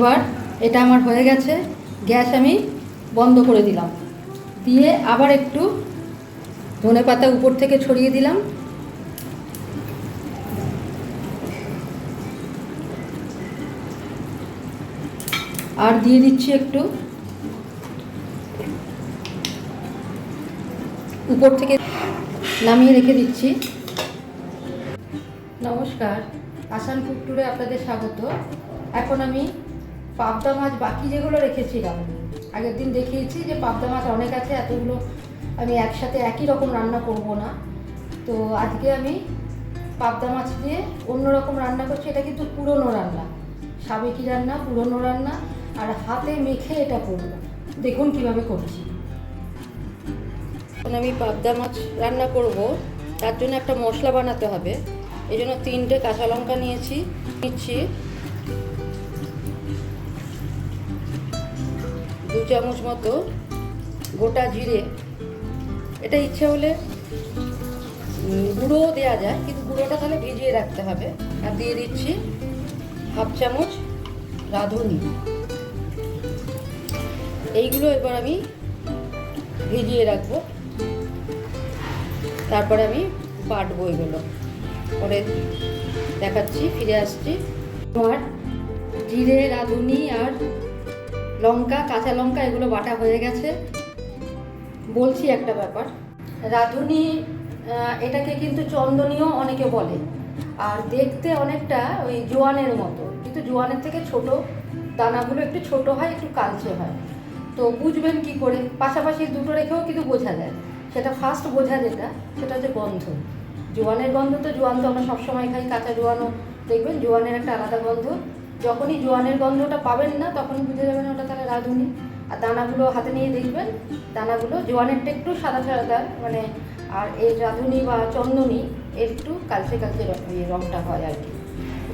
এবার এটা আমার হয়ে গেছে, গ্যাস আমি বন্ধ করে দিলাম। দিয়ে আবার একটু ধনে পাতা উপর থেকে ছড়িয়ে দিলাম। আর দিয়ে দিচ্ছি একটু উপর থেকে নামিয়ে রেখে দিচ্ছি। নমস্কার আসান ফুড ট্যুরে আপনাদের স্বাগত। এখন আমি পাবদা মাছ বাকি যেগুলো রেখেছিলাম, আগের দিন দেখিয়েছি যে পাবদা মাছ অনেক আছে, এতগুলো আমি একসাথে একই রকম রান্না করব না। তো আজকে আমি পাবদা মাছ দিয়ে অন্যরকম রান্না করছি, এটা কিন্তু পুরনো রান্না। সাবেকি রান্না? পুরনো রান্না, আর হাতে মেখে এটা করব। দেখুন কীভাবে করছি। এখন আমি পাবদা মাছ রান্না করব, তার জন্য একটা মশলা বানাতে হবে। এই জন্য তিনটে কাঁচা লঙ্কা নিয়েছি, নিচ্ছি। চামচ মতো গোটা জিরে। এটা ইচ্ছে হলে গুঁড়োও দেওয়া যায়, কিন্তু গুঁড়োটা তাহলে ভিজিয়ে রাখতে হবে। আর দিয়ে দিচ্ছি হাফ চামচ রাঁধুনি। এইগুলো এবার আমি ভিজিয়ে রাখব। তারপরে আমি বাটবো এগুলো। পরে দেখাচ্ছি, ফিরে আসছি। আমার জিরে, রাঁধুনি আর লঙ্কা, কাঁচা লঙ্কা, এগুলো বাটা হয়ে গেছে। বলছি একটা ব্যাপার। রাঁধুনি এটাকে কিন্তু চন্দনীয় অনেকে বলে। আর দেখতে অনেকটা ওই জোয়ানের মতো। কিন্তু জোয়ানের থেকে ছোট, দানাগুলো একটু ছোট হয়, একটু কালচে হয়। তো বুঝবেন কি করে? পাশাপাশি দুটো রেখেও কিন্তু বোঝা যায়। সেটা ফার্স্ট বোঝা যেটা, সেটা হচ্ছে গন্ধ। জোয়ানের গন্ধ তো জোয়ান তো আমরা সবসময় খাই, কাঁচা জোয়ানও দেখবেন, জোয়ানের একটা আলাদা গন্ধ। যখনই জোয়ানের গন্ধটা পাবেন না, তখনই বুঝে যাবেন ওটা তাহলে রাঁধুনি। আর দানাগুলো হাতে নিয়ে দেখবেন, দানাগুলো জোয়ানেরটা একটু সাদা সাদা মানে আর এই রাঁধুনি বা চন্দনী একটু কালচে কালচে রঙটা হয় আর কি।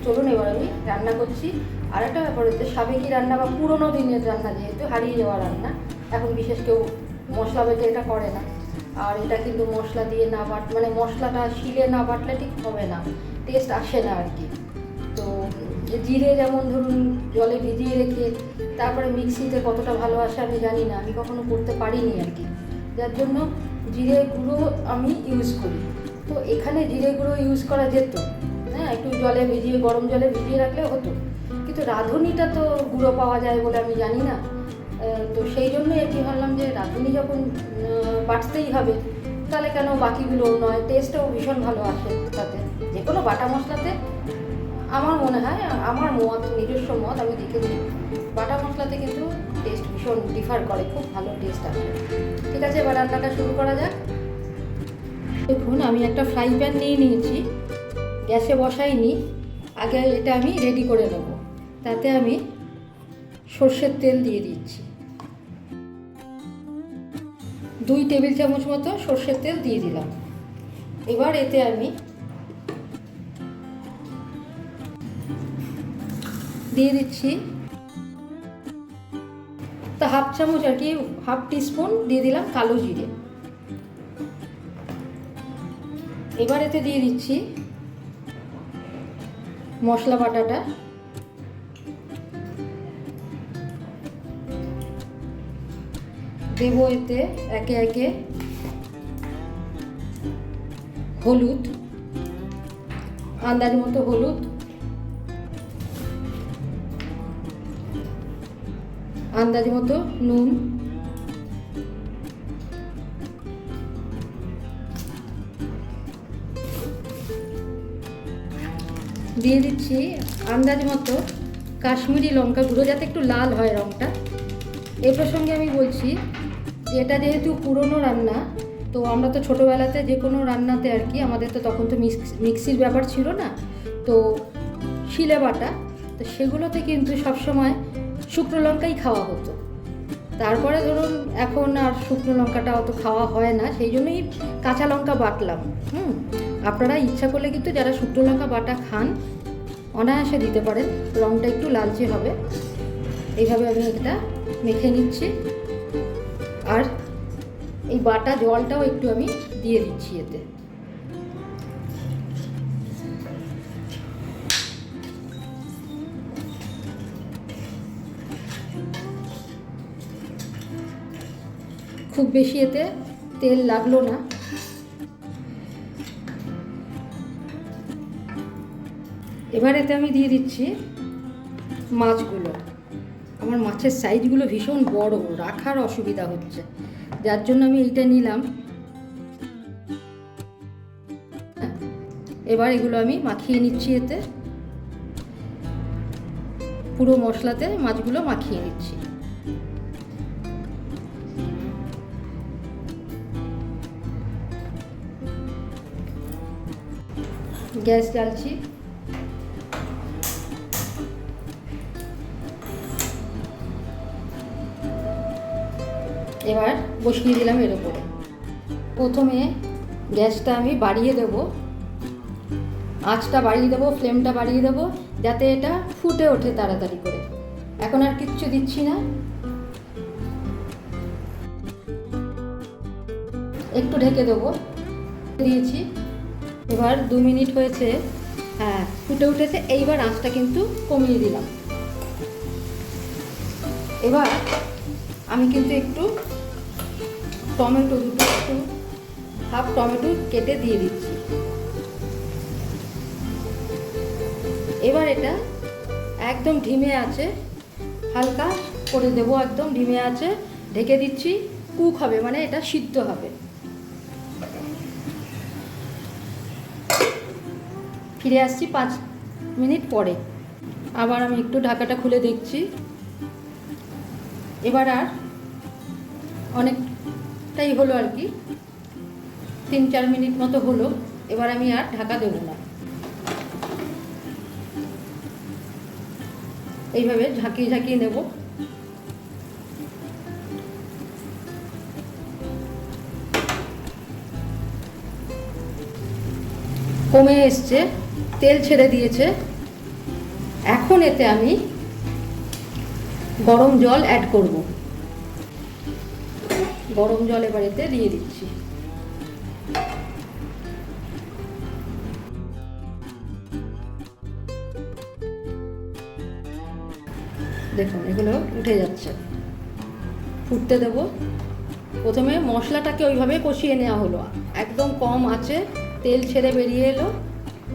চলুন এবার আমি রান্না করছি। আর একটা ব্যাপার হচ্ছে, সাবেকি রান্না বা পুরোনো দিনের রান্না যেহেতু হারিয়ে যাওয়া রান্না, এখন বিশেষ কেউ মশলা বেটে এটা করে না। আর এটা কিন্তু মশলা দিয়ে না বাট মানে মশলাটা শিলে না বাটলে ঠিক হবে না টেস্ট আসে না আর কি। যে জিরে যেমন ধরুন জলে ভিজিয়ে রেখে তারপরে মিক্সিতে কতটা ভালো আসে আমি জানি না, আমি কখনো করতে পারিনি আর কি। যার জন্য জিরে গুঁড়ো আমি ইউজ করি। তো এখানে জিরে গুঁড়ো ইউজ করা যেত। হ্যাঁ একটু জলে ভিজিয়ে, গরম জলে ভিজিয়ে রাখলে হতো। কিন্তু রাঁধুনিটা তো গুঁড়ো পাওয়া যায় বলে আমি জানি না। তো সেই জন্যই আর কি ভাবলাম যে রাঁধুনি যখন বাটতেই হবে, তাহলে কেন বাকিগুলো নয়? টেস্টও ভীষণ ভালো আসে তাতে। যে কোনো বাটা মশলাতে আমার মনে হয়, আমার মত, নিজস্ব মত, আমি দেখেছি বাটা মশলাতে কিন্তু টেস্ট ভীষণ ডিফার করে, খুব ভালো টেস্ট আসে। ঠিক আছে, এবার রান্নাটা শুরু করা যাক। দেখুন, আমি একটা ফ্রাই প্যান নিয়ে নিয়েছি, গ্যাসে বসাইনি, আগে এটা আমি রেডি করে নেব। তাতে আমি সর্ষের তেল দিয়ে দিচ্ছি। দুই টেবিল চামচ মতো সর্ষের তেল দিয়ে দিলাম। এবার এতে আমি দিয়ে দিচ্ছি। তা হাফ চামচ আর কি হাফ টিস্পুন দিয়ে দিলাম কালো জিরে। এবার এতে দিয়ে দিচ্ছি মশলা বাটাটা। দেব এতে একে একে হলুদ, আন্দাজ মতো হলুদ। আন্দাজ মতো নুন। দিয়ে দিচ্ছি আন্দাজ মতো কাশ্মীরি লঙ্কা গুঁড়ো, যাতে একটু লাল হয় রঙটা এ প্রসঙ্গে আমি বলছি যে এটা যেহেতু পুরনো রান্না, তো আমরা তো ছোটোবেলাতে যে কোনো রান্নাতে আর কি, আমাদের তো তখন তো মিক্স- মিক্সির ব্যাপার ছিল না। তো শিলে বাটা, তো সেগুলোতে কিন্তু সবসময় শুকনো লঙ্কাই খাওয়া হতো। তারপরে ধরুন এখন আর শুকনো লঙ্কাটা অত খাওয়া হয় না, সেই জন্যই কাঁচা লঙ্কা বাটলাম, হুম? আপনারা ইচ্ছা করলে কিন্তু যারা শুকনো লঙ্কা বাটা খান, অনায়াসে দিতে পারেন রঙটা একটু লালচে হবে। এইভাবে আমি এটা মেখে নিচ্ছি। আর এই বাটা জলটাও একটু আমি দিয়ে দিচ্ছি এতে। খুব বেশি এতে তেল লাগল না। এবার এতে আমি দিয়ে দিচ্ছি মাছগুলো। আমার মাছের সাইজগুলো ভীষণ বড়, রাখার অসুবিধা হচ্ছে। যার জন্য আমি এইটা নিলাম। এবার এগুলো আমি মাখিয়ে নিচ্ছি এতে। পুরো মশলাতে মাছগুলো মাখিয়ে নিচ্ছি। গ্যাস জ্বালছি। এবার বসিয়ে দিলাম এর উপরে। প্রথমে গ্যাসটা আমি বাড়িয়ে দেব। আঁচটা বাড়িয়ে দেবো, ফ্লেমটা বাড়িয়ে দেবো, যাতে এটা ফুটে ওঠে তাড়াতাড়ি করে। এখন আর কিচ্ছু দিচ্ছি না। একটু ঢেকে দেবো। দিয়েছি। এবার দু মিনিট হয়েছে হ্যাঁ ফুটে উঠেছে, এইবার আঁচটা কিন্তু কমিয়ে দিলাম। এবার আমি কিন্তু একটু টমেটো দুটো, একটু হাফ টমেটো কেটে দিয়ে দিচ্ছি। এবার এটা একদম ঢিমে আছে, হালকা করে দেবো, একদম ঢিমে আছে, ঢেকে দিচ্ছি কুক হবে মানে এটা সিদ্ধ হবে। ফিরে আসছি পাঁচ মিনিট পরে। আবার আমি একটু ঢাকাটা খুলে দেখছি। এবার আর অনেকটাই হলো আর কি। তিন চার মিনিট মতো হলো, এবার আমি আর ঢাকা দেবো না। এইভাবে ঝাঁকিয়ে ঝাঁকিয়ে নেব। কমে এসছে। তেল ছেড়ে দিয়েছে। এখন এতে আমি গরম জল অ্যাড করব। গরম জল এবার এতে দিয়ে দিচ্ছি। দেখুন, এগুলো উঠে যাচ্ছে। ফুটতে দেব। প্রথমে মশলাটাকে ওইভাবে কষিয়ে নেওয়া হলো। একদম কম আছে, তেল ছেড়ে বেরিয়ে এলো।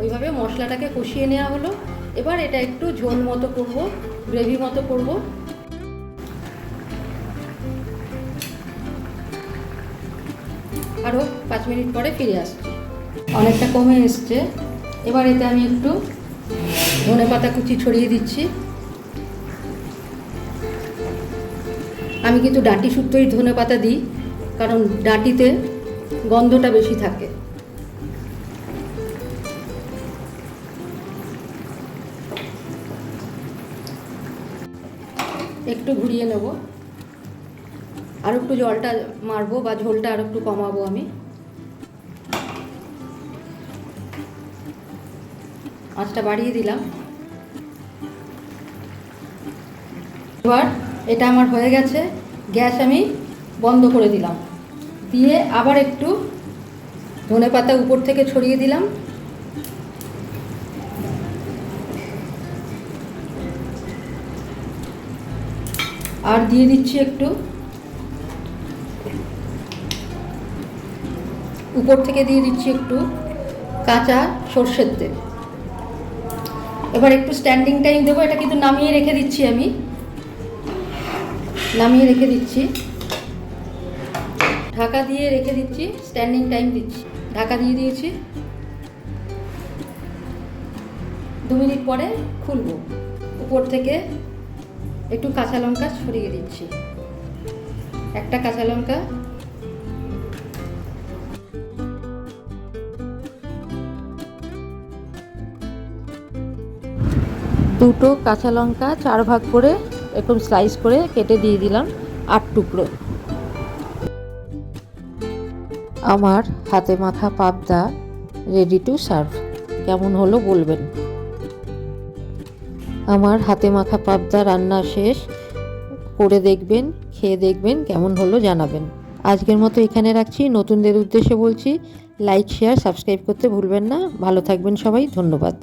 ওইভাবে মশলাটাকে কষিয়ে নেওয়া হলো। এবার এটা একটু ঝোল মতো করব, গ্রেভি মতো করব। আরও পাঁচ মিনিট পরে ফিরে আসছি। অনেকটা কমে এসছে। এবার এতে আমি একটু ধনে পাতা কুচি ছড়িয়ে দিচ্ছি। আমি কিন্তু ডাঁটি শুদ্ধই ধনে পাতা দিই, কারণ ডাঁটিতে গন্ধটা বেশি থাকে। একটু ঘুরিয়ে নেব। আর একটু জলটা মারবো বা ঝোলটা আর একটু কমাবো আমি। আঁচটা বাড়িয়ে দিলাম। এবার এটা আমার হয়ে গেছে, গ্যাস আমি বন্ধ করে দিলাম। দিয়ে আবার একটু ধনে পাতা উপর থেকে ছড়িয়ে দিলাম। আর দিয়ে দিচ্ছি একটু উপর থেকে দিয়ে দিচ্ছি একটু কাঁচা সর্ষের তেল। এবার একটু স্ট্যান্ডিং টাইম দেবো, এটা কিন্তু নামিয়ে রেখে দিচ্ছি আমি। নামিয়ে রেখে দিচ্ছি। ঢাকা দিয়ে রেখে দিচ্ছি স্ট্যান্ডিং টাইম দিচ্ছি। ঢাকা দিয়ে দিয়েছি। দু মিনিট পরে খুলবো। উপর থেকে একটু কাঁচা লঙ্কা ছড়িয়ে দিচ্ছি। একটা কাঁচা লঙ্কা। দুটো কাঁচা লঙ্কা চার ভাগ করে এরকম স্লাইস করে কেটে দিয়ে দিলাম আট টুকরো। আমার হাতে মাথা পাবদা রেডি টু সার্ভ কেমন হলো বলবেন? আমার হাতে মাখা পাবদা রান্না শেষ। করে দেখবেন, খেয়ে দেখবেন, কেমন হলো জানাবেন। আজকের মতো এখানে রাখছি। নতুনদের উদ্দেশ্যে বলছি লাইক শেয়ার সাবস্ক্রাইব করতে ভুলবেন না। ভালো থাকবেন সবাই। ধন্যবাদ।